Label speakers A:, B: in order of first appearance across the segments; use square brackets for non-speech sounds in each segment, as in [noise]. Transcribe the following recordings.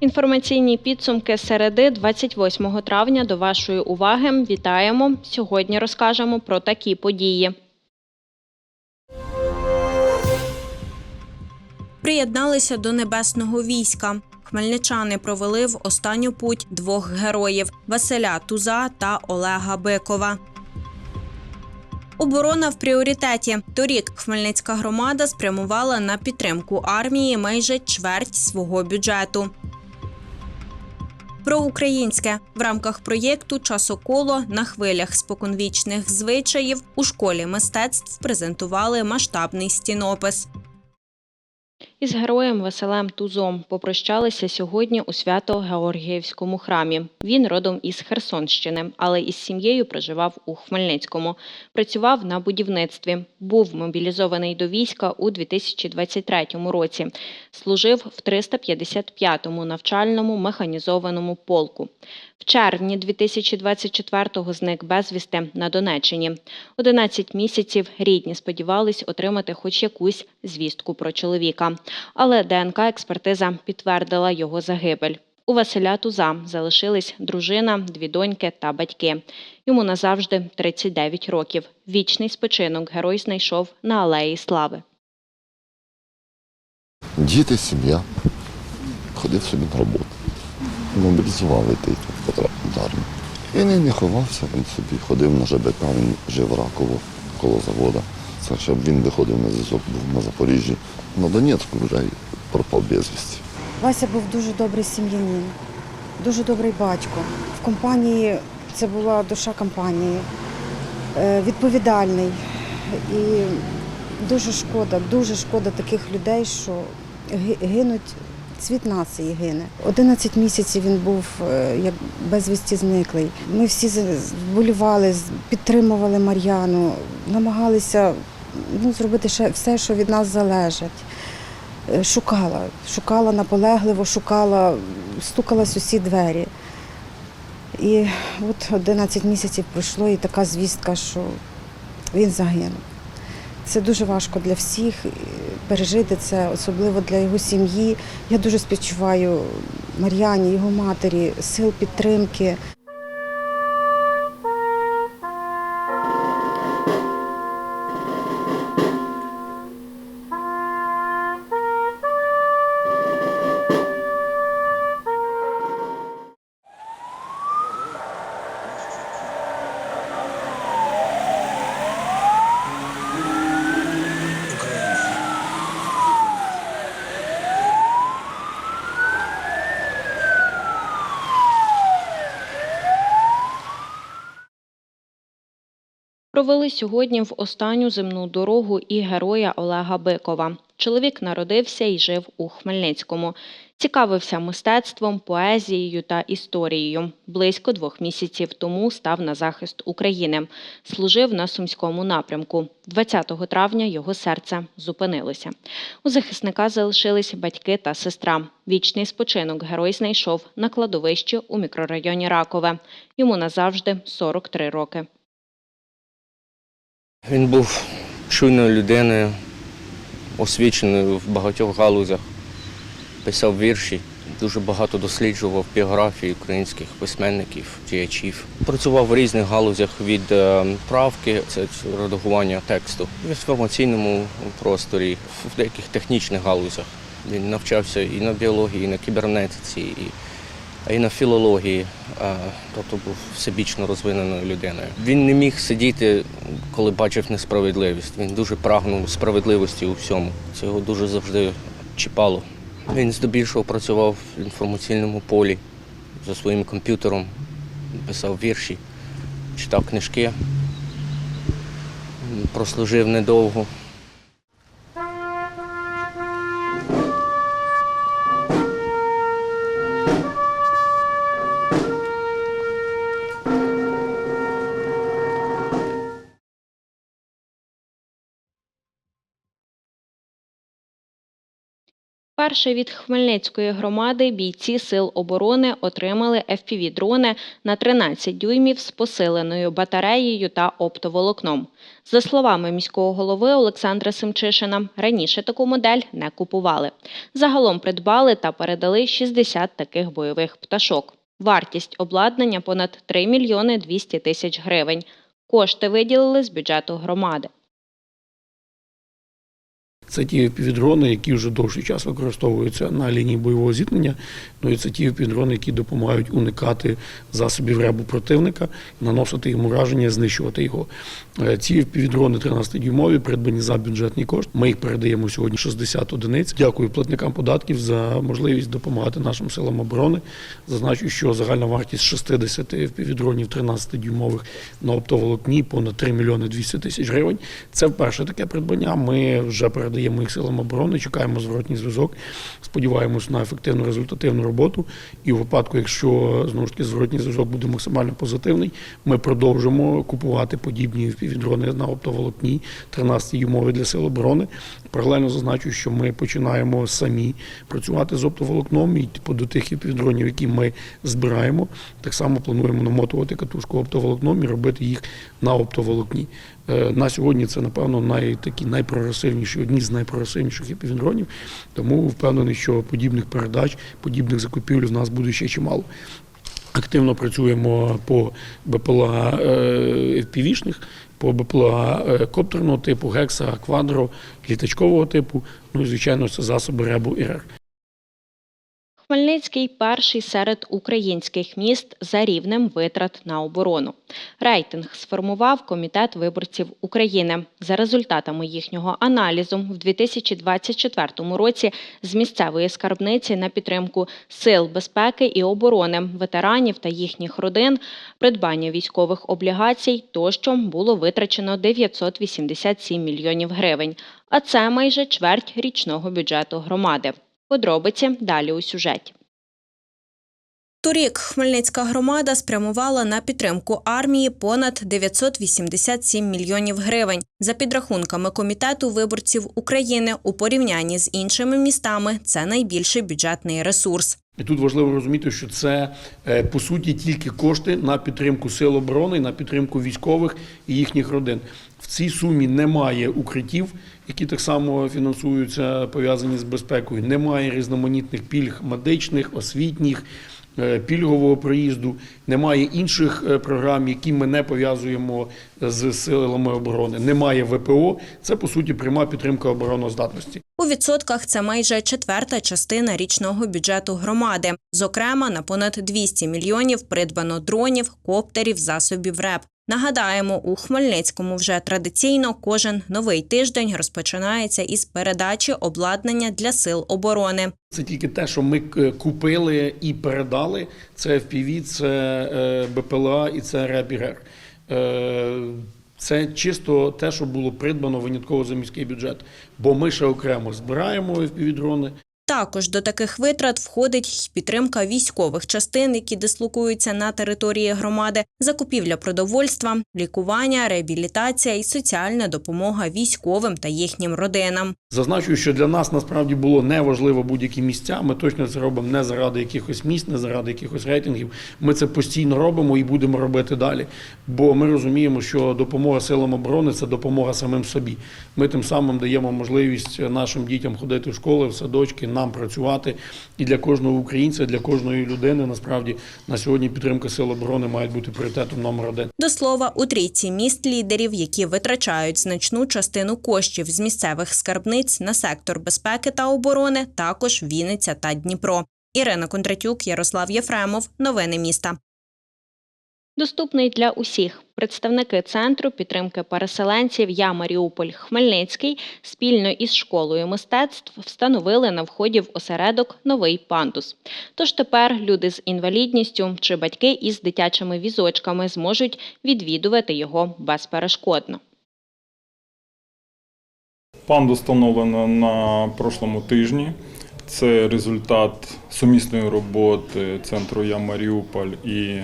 A: Інформаційні підсумки середи 28 травня до вашої уваги. Вітаємо! Сьогодні розкажемо про такі події. Приєдналися до небесного війська. Хмельничани провели в останню путь двох героїв Василя Туза та Олега Бикова. Оборона в пріоритеті. Торік Хмельницька громада спрямувала на підтримку армії майже чверть свого бюджету. Про українське в рамках проєкту Часоколо на хвилях споконвічних звичаїв у школі мистецтв презентували масштабний стінопис. Із героєм Василем Тузом попрощалися сьогодні у Свято-Георгіївському храмі. Він родом із Херсонщини, але із сім'єю проживав у Хмельницькому. Працював на будівництві. Був мобілізований до війська у 2023 році. Служив в 355-му навчальному механізованому полку. В червні 2024-го зник безвісти на Донеччині. 11 місяців рідні сподівались отримати хоч якусь звістку про чоловіка. Але ДНК-експертиза підтвердила його загибель. У Василя Туза залишились дружина, дві доньки та батьки. Йому назавжди 39 років. Вічний спочинок герой знайшов на алеї слави.
B: Діти, сім'я. Ходив собі на роботу. Мобілізували ти потрапив до армію. Він і не ховався, він собі ходив на ЖБК, він жив Раково коло заводу. Це щоб він виходив на зв'язок, був на Запоріжжі. На Донецьку вже пропав безвісті.
C: Вася був дуже добрий сім'янин, дуже добрий батько. В компанії це була душа компанії, е, відповідальний. І дуже шкода, дуже шкода таких людей, що гинуть, цвіт нації гине. 11 місяців він був е, як безвісті зниклий. Ми всі вболівали, підтримували Мар'яну, намагалися ну, зробити ще все, що від нас залежить. Е, Шукала, шукала наполегливо, шукала, стукалась усі двері. І от 11 місяців пройшло, і така звістка, що він загинув. Це дуже важко для всіх пережити це, особливо для його сім'ї. Я дуже співчуваю Мар'яні, його матері, сил підтримки.
A: Провели сьогодні в останню земну дорогу і героя Олега Бикова. Чоловік народився і жив у Хмельницькому. Цікавився мистецтвом, поезією та історією. Близько двох місяців тому став на захист України. Служив на сумському напрямку. 20 травня його серце зупинилося. У захисника залишились батьки та сестра. Вічний спочинок герой знайшов на кладовищі у мікрорайоні Ракове. Йому назавжди 43 роки.
D: Він був чуйною людиною, освіченою в багатьох галузях, писав вірші, дуже багато досліджував біографії українських письменників, діячів. Працював в різних галузях від е, правки, це редагування тексту, в інформаційному просторі, в деяких технічних галузях. Він навчався і на біології, і на кібернетиці, і, і на філології, тобто був всебічно розвиненою людиною. Він не міг сидіти, коли бачив несправедливість. Він дуже прагнув справедливості у всьому. Це його дуже завжди чіпало. Він здебільшого працював в інформаційному полі за своїм комп'ютером, писав вірші, читав книжки, прослужив недовго.
A: Перше від Хмельницької громади бійці Сил оборони отримали FPV-дрони на 13 дюймів з посиленою батареєю та оптоволокном. За словами міського голови Олександра Семчишина, раніше таку модель не купували. Загалом придбали та передали 60 таких бойових пташок. Вартість обладнання понад 3 мільйони 200 тисяч гривень. Кошти виділили з бюджету громади.
E: Це ті півдрони, які вже довший час використовуються на лінії бойового зіткнення. Ну і це ті півдрони, які допомагають уникати засобів ребу противника, наносити йому ураження, знищувати його. Е, Ці півдрони 13-дюймові придбані за бюджетний кошт. Ми їх передаємо сьогодні 60 одиниць. Дякую платникам податків за можливість допомагати нашим силам оборони. Зазначу, що загальна вартість 60 півдронів 13-дюймових на оптоволокні понад 3 мільйони 200 тисяч гривень. Це вперше таке придбання. Ми вже передаємо їх силам оборони, чекаємо зворотній зв'язок. Сподіваємось на ефективну результативну роботу. І у випадку, якщо знову ж таки зворотній зв'язок буде максимально позитивний, ми продовжимо купувати подібні півдрони на оптоволокні 13 дюймові для сил оборони. Паралельно зазначу, що ми починаємо самі працювати з оптоволокном і типу, до тих півдронів, які ми збираємо, так само плануємо намотувати катушку оптоволокном і робити їх на оптоволокні. Е, На сьогодні це, напевно, най, такі найпрогресивніші, одні з найпрогресивніших півдронів. Тому впевнений, що подібних передач, подібних закупівель в нас буде ще чимало. Активно працюємо по БПЛА е, FPV-шних, по БПЛА е, коптерного типу, гекса, квадро, літачкового типу. Ну і звичайно, це засоби РЕБу і РЕР.
A: Хмельницький перший серед українських міст за рівнем витрат на оборону. Рейтинг сформував Комітет виборців України. За результатами їхнього аналізу в 2024 році з місцевої скарбниці на підтримку сил безпеки і оборони, ветеранів та їхніх родин, придбання військових облігацій тощо було витрачено 987 мільйонів гривень. А це майже чверть річного бюджету громади. Подробиці далі у сюжеті. Торік Хмельницька громада спрямувала на підтримку армії понад 987 мільйонів гривень. За підрахунками комітету виборців України у порівнянні з іншими містами це найбільший бюджетний ресурс.
E: І тут важливо розуміти, що це е, по суті тільки кошти на підтримку сил оборони, на підтримку військових і їхніх родин. Цій сумі немає укриттів, які так само фінансуються, пов'язані з безпекою. Немає різноманітних пільг медичних, освітніх. е, Пільгового проїзду немає інших е, програм, які ми не пов'язуємо з силами оборони. Немає ВПО. Це по суті пряма підтримка обороноздатності.
A: У відсотках це майже четверта частина річного бюджету громади. Зокрема, на понад 200 мільйонів придбано дронів, коптерів, засобів РЕП. Нагадаємо, у Хмельницькому вже традиційно кожен новий тиждень розпочинається із передачі обладнання для сил оборони.
E: Це тільки те, що ми е, купили і передали. Це FPV, це е, БПЛА і це РЕПІРЕР. Це чисто те, що було придбано винятково за міський бюджет. Бо ми ще окремо збираємо FPV-дрони,
A: Також до таких витрат входить підтримка військових частин, які дислокуються на території громади, закупівля продовольства, лікування, реабілітація і соціальна допомога військовим та їхнім родинам.
E: Зазначу, що для нас насправді було неважливо будь-які місця. Ми точно це робимо не заради якихось місць, не заради якихось рейтингів. Ми це постійно робимо і будемо робити далі. Бо ми розуміємо, що допомога силам оборони це допомога самим собі. Ми тим самим даємо можливість нашим дітям ходити в школи, в садочки, нам працювати. І для кожного українця, для кожної людини насправді на сьогодні підтримка сил оборони має бути пріоритетом номер один.
A: До слова, у трійці міст лідерів, які витрачають значну частину коштів з місцевих скарбниць на сектор безпеки та оборони, також Вінниця та Дніпро. Ірина Кондратюк, Ярослав Єфремов. Новини міста. Доступний для усіх. Представники центру підтримки переселенців Я Маріуполь Хмельницький спільно із школою мистецтв встановили на вході в осередок новий пандус. Тож тепер люди з інвалідністю чи батьки із дитячими візочками зможуть відвідувати його безперешкодно.
F: Панду встановлено на прошлому тижні. Це результат сумісної роботи центру Я Маріуполь і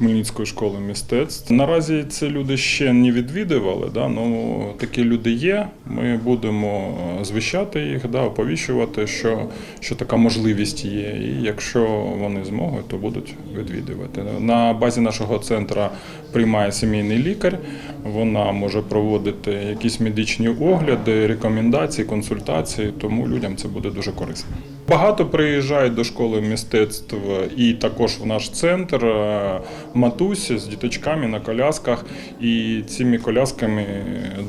F: Хмельницької школи мистецтв. Наразі це люди ще не відвідували. Да? Ну, такі люди є. Ми будемо звищати їх, да, оповіщувати, що, що така можливість є. І якщо вони зможуть, то будуть відвідувати. На базі нашого центру приймає сімейний лікар. Вона може проводити якісь медичні огляди, рекомендації, консультації, тому людям це буде дуже корисно. Багато приїжджають до школи мистецтв і також в наш центр е, матусі з діточками на колясках, і цими колясками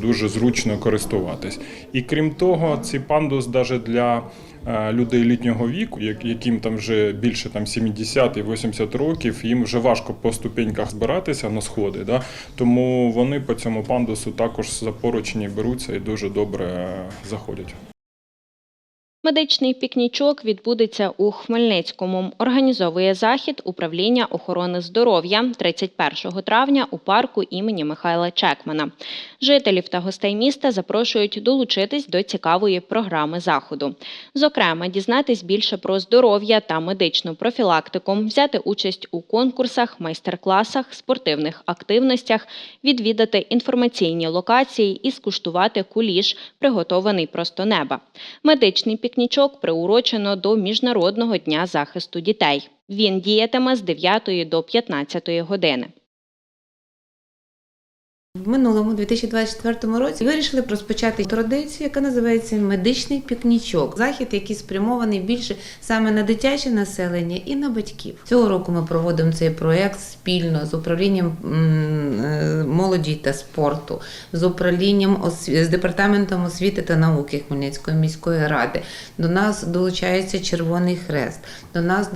F: дуже зручно користуватись. І крім того, ці пандус навіть для е, людей літнього віку, яким там вже більше там 70 і 80 років, їм вже важко по ступеньках збиратися на сходи. Да? Тому вони по цьому пандусу також за поручні беруться і дуже добре е, заходять.
A: Медичний пікнічок відбудеться у Хмельницькому. Організовує захід управління охорони здоров'я 31 травня у парку імені Михайла Чекмана. Жителів та гостей міста запрошують долучитись до цікавої програми заходу. Зокрема, дізнатись більше про здоров'я та медичну профілактику, взяти участь у конкурсах, майстер-класах, спортивних активностях, відвідати інформаційні локації і скуштувати куліш, приготований просто неба. Медичний пікнічок приурочено до Міжнародного дня захисту дітей. Він діятиме з 9 до 15 години.
G: В минулому 2024 році вирішили розпочати традицію, яка називається медичний пікнічок. Захід, який спрямований більше саме на дитяче населення і на батьків. Цього року ми проводимо цей проект спільно з управлінням е, молоді та спорту, з управлінням з департаментом освіти та науки Хмельницької міської ради. До нас долучається Червоний Хрест. До нас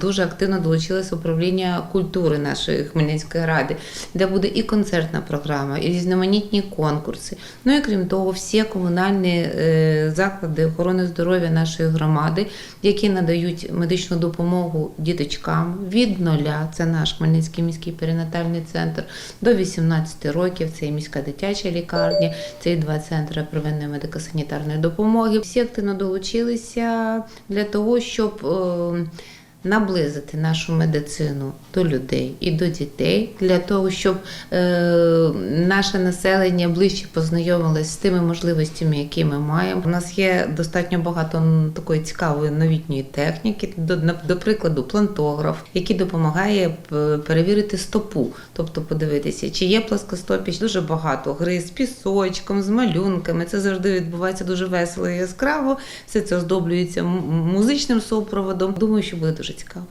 G: дуже активно долучилося управління культури нашої Хмельницької ради, де буде і концертна програма, і різноманітні конкурси. Ну і крім того, всі комунальні е, заклади охорони здоров'я нашої громади, які надають медичну допомогу діточкам від нуля. Це наш Хмельницький міський перинатальний центр до 18 років. Це і міська дитяча лікарня, це і два центри первинної медико-санітарної допомоги. Всі активно долучилися для того, щоб е, наблизити нашу медицину до людей і до дітей, для того, щоб е, наше населення ближче познайомилось з тими можливостями, які ми маємо. У нас є достатньо багато такої цікавої новітньої техніки, до, до прикладу, плантограф, який допомагає перевірити стопу, тобто подивитися, чи є плоскостопіч, дуже багато гри з пісочком, з малюнками. Це завжди відбувається дуже весело і яскраво. Все це оздоблюється музичним супроводом. Думаю, що буде дуже цікаво.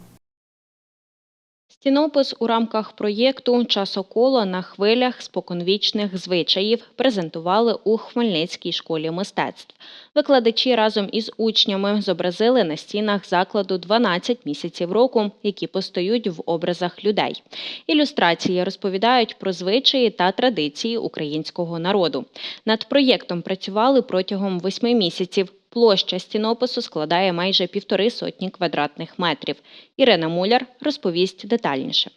A: Стінопис у рамках проєкту Часоколо на хвилях споконвічних звичаїв презентували у Хмельницькій школі мистецтв. Викладачі разом із учнями зобразили на стінах закладу 12 місяців року, які постають в образах людей. Ілюстрації розповідають про звичаї та традиції українського народу. Над проєктом працювали протягом восьми місяців. Площа стінопису складає майже півтори сотні квадратних метрів. Ірина Муляр розповість детальніше.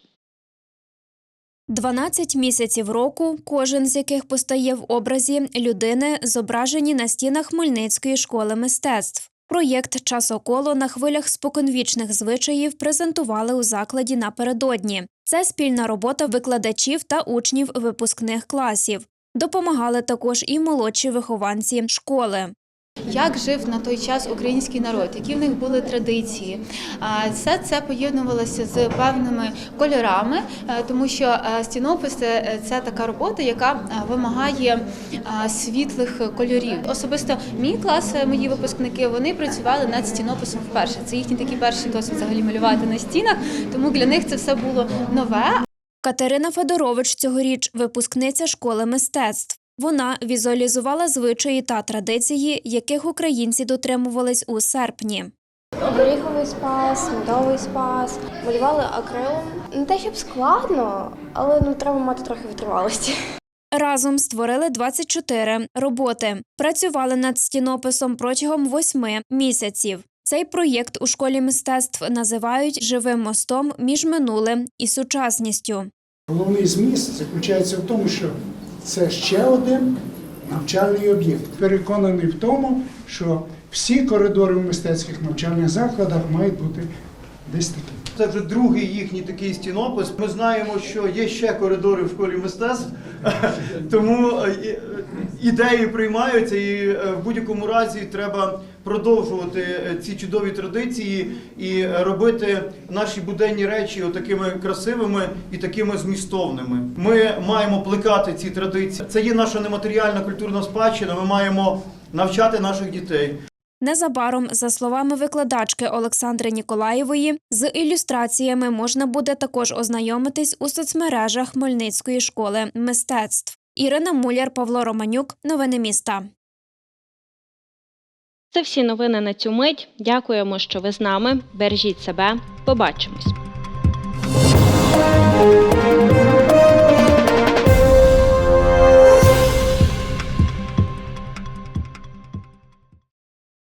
H: 12 місяців року, кожен з яких постає в образі людини, зображені на стінах Хмельницької школи мистецтв. Проєкт Часоколо на хвилях споконвічних звичаїв презентували у закладі напередодні. Це спільна робота викладачів та учнів випускних класів. Допомагали також і молодші вихованці школи.
I: Як жив на той час український народ, які в них були традиції. Все це поєднувалося з певними кольорами, е, тому що е, стінопис е, це така робота, яка вимагає світлих кольорів. Особисто мій клас, мої випускники, вони працювали над стінописом вперше. Це їхній такий перший досвід взагалі малювати на стінах, тому для них це все було нове.
H: Катерина Федорович цьогоріч випускниця школи мистецтв. Вона візуалізувала звичаї та традиції, яких українці дотримувались у серпні.
J: Горіховий спас, медовий спас. Малювали акрилом. Не те, щоб складно, але ну треба мати трохи витривалості.
H: Разом створили 24 роботи. Працювали над стінописом протягом восьми місяців. Цей проєкт у школі мистецтв називають живим мостом між минулим і сучасністю.
K: Головний зміст заключається в тому, що це ще один навчальний об'єкт. Переконаний в тому, що всі коридори в мистецьких навчальних закладах мають бути десь такі.
L: Це вже другий їхній такий стінопис. Ми знаємо, що є ще коридори в школі мистецтв, [laughs] тому е, ідеї приймаються, і е, в будь-якому разі треба продовжувати е, ці чудові традиції і е, робити наші буденні речі такими красивими і такими змістовними. Ми маємо плекати ці традиції. Це є наша нематеріальна культурна спадщина. Ми маємо навчати наших дітей.
H: Незабаром, за словами викладачки Олександри Ніколаєвої, з ілюстраціями можна буде також ознайомитись у соцмережах Хмельницької школи мистецтв. Ірина Муляр, Павло Романюк. Новини міста.
A: Це всі новини на цю мить. Дякуємо, що ви з нами. Бережіть себе. Побачимось.